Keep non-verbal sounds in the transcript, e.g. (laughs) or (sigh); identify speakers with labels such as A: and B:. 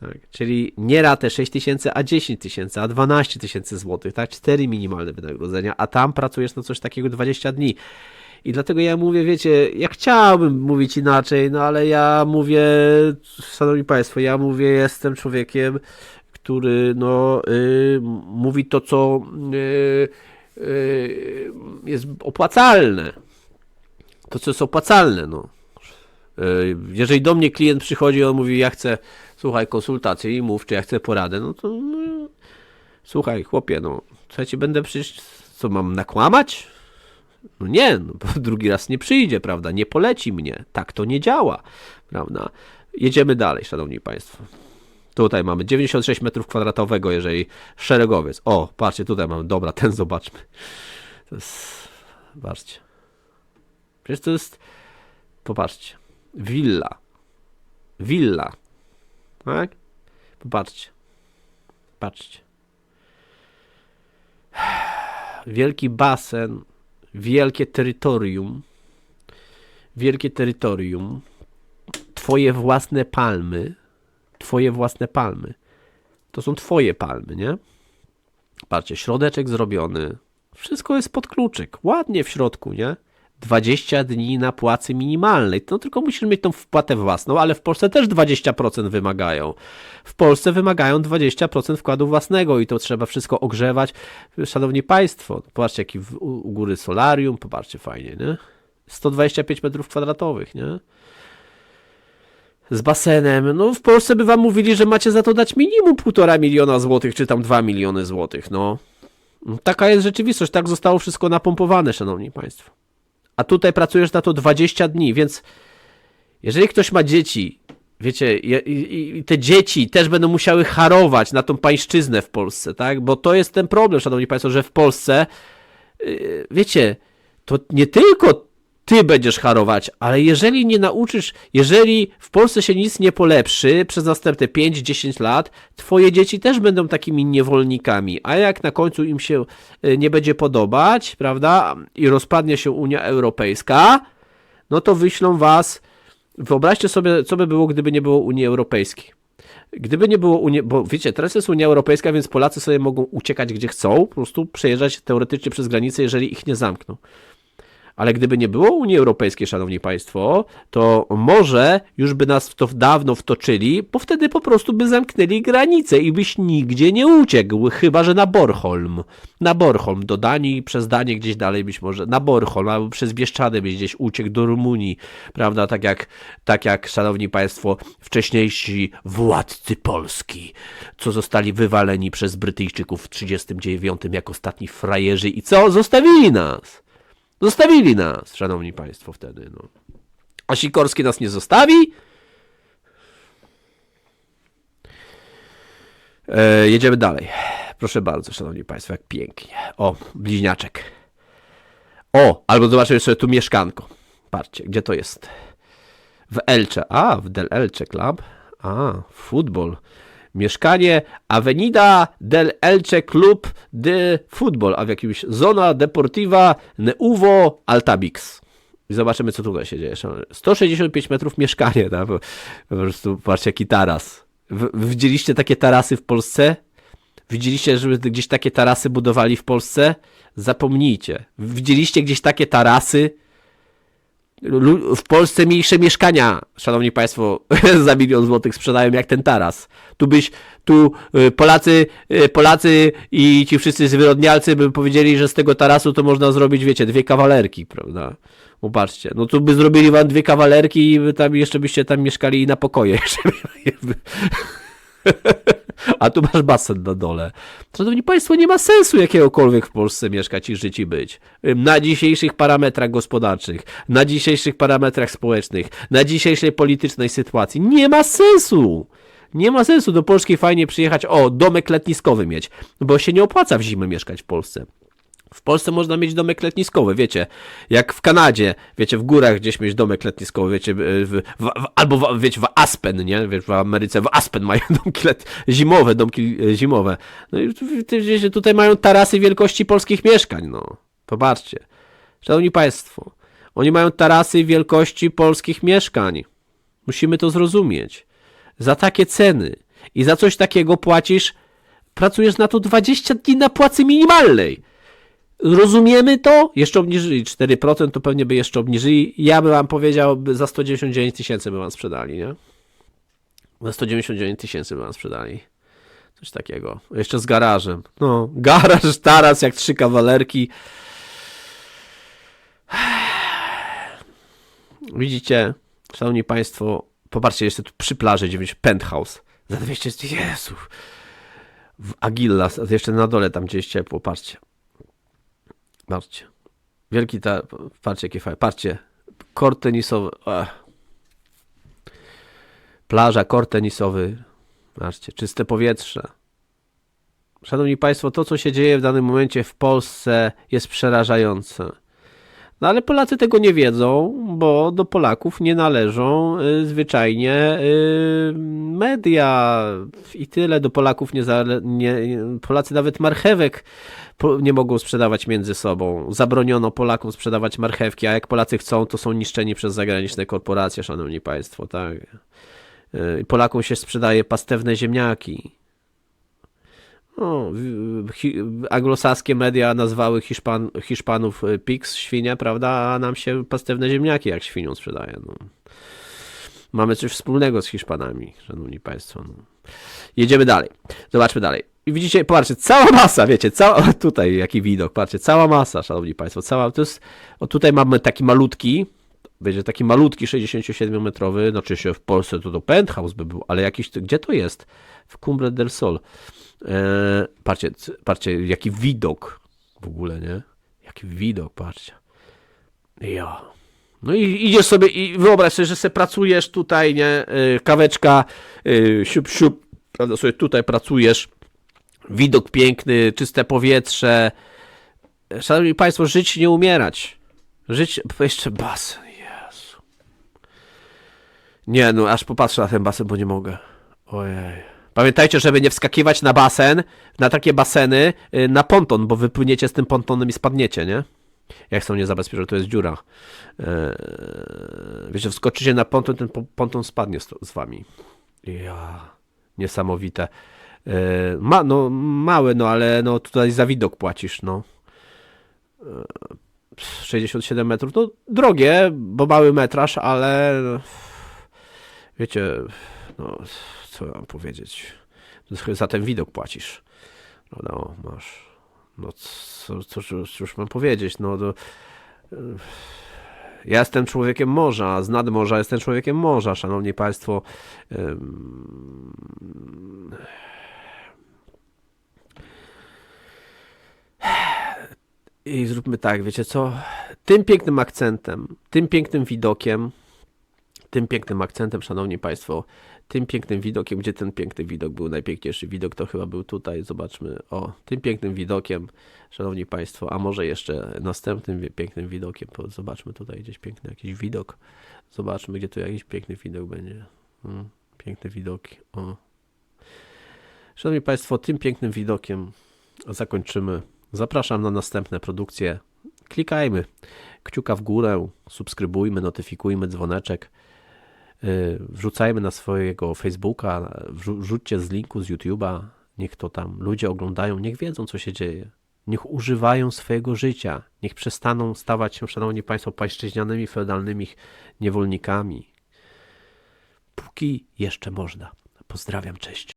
A: Tak? Czyli nie ratę 6 tysięcy, a 10 tysięcy, a 12 tysięcy złotych, tak? 4 minimalne wynagrodzenia, a tam pracujesz na coś takiego 20 dni. I dlatego ja mówię, wiecie, ja chciałbym mówić inaczej, no ale ja mówię, szanowni państwo, ja mówię, jestem człowiekiem, który no y, mówi to, co y, y, jest opłacalne. To, co jest opłacalne, no. Y, Jeżeli do mnie klient przychodzi on mówi, ja chcę, słuchaj, konsultację i mów, czy ja chcę poradę, no to no, słuchaj, chłopie, no, co ja ci będę przecież, co mam nakłamać? No nie, no, bo (laughs) drugi raz nie przyjdzie, prawda, nie poleci mnie, tak to nie działa, prawda. Jedziemy dalej, szanowni państwo. Tutaj mamy 96 metrów kwadratowego, jeżeli szeregowiec. O, patrzcie, tutaj mamy, dobra, (laughs) ten zobaczmy. To jest, zobaczcie. Przecież to jest, popatrzcie, willa. Willa. Tak? Popatrzcie. Patrzcie. Wielki basen, wielkie terytorium. Wielkie terytorium. Twoje własne palmy. Twoje własne palmy. To są twoje palmy, nie? Patrzcie, środeczek zrobiony. Wszystko jest pod kluczyk. Ładnie w środku, nie? 20 dni na płacy minimalnej. No tylko musisz mieć tą wpłatę własną, ale w Polsce też 20% wymagają. W Polsce wymagają 20% wkładu własnego i to trzeba wszystko ogrzewać. Szanowni Państwo, popatrzcie jaki w, u, góry solarium, popatrzcie fajnie, nie? 125 metrów kwadratowych, nie? z basenem. No w Polsce by wam mówili, że macie za to dać minimum półtora miliona złotych, czy tam dwa miliony złotych, no. Taka jest rzeczywistość, tak zostało wszystko napompowane, szanowni państwo. A tutaj pracujesz na to 20 dni, więc jeżeli ktoś ma dzieci, wiecie, i, i, te dzieci też będą musiały harować na tą pańszczyznę w Polsce, tak? Bo to jest ten problem, szanowni państwo, że w Polsce, yy, wiecie, to nie tylko ty będziesz harować, ale jeżeli nie nauczysz, jeżeli w Polsce się nic nie polepszy przez następne 5-10 lat, twoje dzieci też będą takimi niewolnikami, a jak na końcu im się y, nie będzie podobać, prawda, i rozpadnie się Unia Europejska, no to wyślą was, wyobraźcie sobie, co by było, gdyby nie było Unii Europejskiej. Gdyby nie było Unii, bo wiecie, teraz jest Unia Europejska, więc Polacy sobie mogą uciekać gdzie chcą, po prostu przejeżdżać teoretycznie przez granicę, jeżeli ich nie zamkną. Ale gdyby nie było Unii Europejskiej, szanowni państwo, to może już by nas w to dawno wtoczyli, bo wtedy po prostu by zamknęli granice i byś nigdzie nie uciekł, chyba że na Bornholm. Na Bornholm, do Danii, przez Danię gdzieś dalej być może, na Bornholm, albo przez Bieszczady byś gdzieś uciekł do Rumunii, prawda, tak jak, tak jak, szanowni państwo, wcześniejsi władcy Polski, co zostali wywaleni przez Brytyjczyków w 39 jak ostatni frajerzy i co? Zostawili nas. Zostawili nas, szanowni państwo, wtedy. No. A Sikorski nas nie zostawi? E, jedziemy dalej. Proszę bardzo, szanowni państwo, jak pięknie. O, bliźniaczek. O, albo zobaczymy sobie tu mieszkanko. Patrzcie, gdzie to jest? W Elcze. A, w Del Elche Club. A, futbol. Mieszkanie Avenida del Elche Club de Futbol, a w jakimś Zona Deportiva Neuvo Altabix. I zobaczymy, co tutaj się dzieje. 165 metrów mieszkanie, tak? po, prostu patrzcie, jaki taras. Widzieliście takie tarasy w Polsce? Widzieliście, żeby gdzieś takie tarasy budowali w Polsce? Zapomnijcie. Widzieliście gdzieś takie tarasy? W Polsce mniejsze mieszkania, szanowni państwo, (laughs) za milion złotych sprzedają jak ten taras. Tu byś, tu y, Polacy, y, Polacy i ci wszyscy zwyrodnialcy by powiedzieli, że z tego tarasu to można zrobić, wiecie, dwie kawalerki, prawda? Popatrzcie, no tu by zrobili wam dwie kawalerki i wy tam jeszcze byście tam mieszkali na pokoje. (laughs) A tu masz basen na dole. Szanowni Państwo, nie ma sensu jakiegokolwiek w Polsce mieszkać i żyć i być. Na dzisiejszych parametrach gospodarczych, na dzisiejszych parametrach społecznych, na dzisiejszej politycznej sytuacji. Nie ma sensu! Nie ma sensu do Polski fajnie przyjechać, o, domek letniskowy mieć, bo się nie opłaca w zimę mieszkać w Polsce. W Polsce można mieć domek letniskowy, wiecie, jak w Kanadzie, wiecie, w górach gdzieś mieć domek letniskowy, wiecie, w, w, w, albo w, wiecie, w Aspen, nie, wiesz, w Ameryce, w Aspen mają (laughs) domki let, zimowe, domki e, zimowe. No i wiecie, tutaj mają tarasy wielkości polskich mieszkań, no. Popatrzcie. Szanowni Państwo, oni mają tarasy wielkości polskich mieszkań. Musimy to zrozumieć. Za takie ceny I za coś takiego płacisz, pracujesz na to 20 dni na płacy minimalnej. Rozumiemy to? Jeszcze obniżyli 4%, to pewnie by jeszcze obniżyli. Ja bym wam powiedział, za 199 tysięcy by wam sprzedali, nie? Za 199 tysięcy by wam sprzedali. Coś takiego. Jeszcze z garażem. No, (laughs) garaż, taras, jak trzy kawalerki. (sighs) Widzicie, szanowni państwo, popatrzcie, jeszcze tu przy plaży 9 penthouse za 200, Jezu. W Agillas, jeszcze na dole tam gdzie jest ciepło, patrzcie. Patrzcie. Wielki ta, patrzcie jakie fajne, patrzcie. Kort tenisowy, ech. Plaża, kort tenisowy, patrzcie, czyste powietrze. Szanowni Państwo, to co się dzieje w danym momencie w Polsce jest przerażające. No ale Polacy tego nie wiedzą, bo do Polaków nie należą y, zwyczajnie y, media i tyle. Do Polaków nie, zale, nie Polacy nawet marchewek nie mogą sprzedawać między sobą. Zabroniono Polakom sprzedawać marchewki, a jak Polacy chcą, to są niszczeni przez zagraniczne korporacje, szanowni państwo, tak. Y, Polakom się sprzedaje pastewne ziemniaki. No, anglosaskie media nazwały Hiszpan, Hiszpanów y, pigs, świnie, prawda? A nam się pastewne ziemniaki jak świnią sprzedaje. No. Mamy coś wspólnego z Hiszpanami, szanowni państwo. No. Jedziemy dalej. Zobaczmy dalej. I widzicie, patrzcie, cała masa, wiecie, cała, (laughs) tutaj jaki widok, patrzcie, cała masa, szanowni państwo, cała, to jest, o tutaj mamy taki malutki, będzie taki malutki 67-metrowy, znaczy się w Polsce to to penthouse by był, ale jakiś, gdzie to jest? W Cumbre del Sol. E, patrzcie, patrzcie, jaki widok w ogóle, nie? Jaki widok, patrzcie. Ja. No i idziesz sobie i wyobraź sobie, że sobie pracujesz tutaj, nie? E, Kaweczka, e, siup, siup, prawda, sobie tutaj pracujesz. Widok piękny, czyste powietrze. Szanowni Państwo, żyć nie umierać. Żyć, jeszcze basen, Jezu. Nie, no aż popatrzę na ten basen, bo nie mogę. Ojej. Pamiętajcie, żeby nie wskakiwać na basen, na takie baseny, y, na ponton, bo wypłyniecie z tym pontonem i spadniecie, nie? Jak są niezabezpieczone, to jest dziura. Eee, wiecie, wskoczycie na ponton, ten po- ponton spadnie z, z wami. Ja, niesamowite. Eee, ma, no, małe, no, ale no, tutaj za widok płacisz, no. Eee, 67 metrów, no drogie, bo mały metraż, ale no, wiecie, no, co mam powiedzieć, za ten widok płacisz. No, no masz, no co, co, cóż mam powiedzieć, no to, y, ja jestem człowiekiem morza, z nad morza jestem człowiekiem morza, szanowni państwo. I zróbmy tak, wiecie co? Tym pięknym akcentem, tym pięknym widokiem, tym pięknym akcentem, szanowni państwo, tym pięknym widokiem, gdzie ten piękny widok był, najpiękniejszy widok, to chyba był tutaj, zobaczmy, o, tym pięknym widokiem, szanowni państwo, a może jeszcze następnym pięknym widokiem, zobaczmy tutaj gdzieś piękny jakiś widok, zobaczmy, gdzie tu jakiś piękny widok będzie, mm, piękne widoki, o. Szanowni państwo, tym pięknym widokiem zakończymy. Zapraszam na następne produkcje. Klikajmy kciuka w górę, subskrybujmy, notyfikujmy dzwoneczek. Yy, Wrzucajmy na swojego Facebooka, wrzu- wrzućcie z linku z YouTube'a, niech to tam ludzie oglądają, niech wiedzą, co się dzieje. Niech używają swojego życia, niech przestaną stawać się, szanowni państwo, pańszczyźnianymi, feudalnymi niewolnikami. Póki jeszcze można. Pozdrawiam, cześć.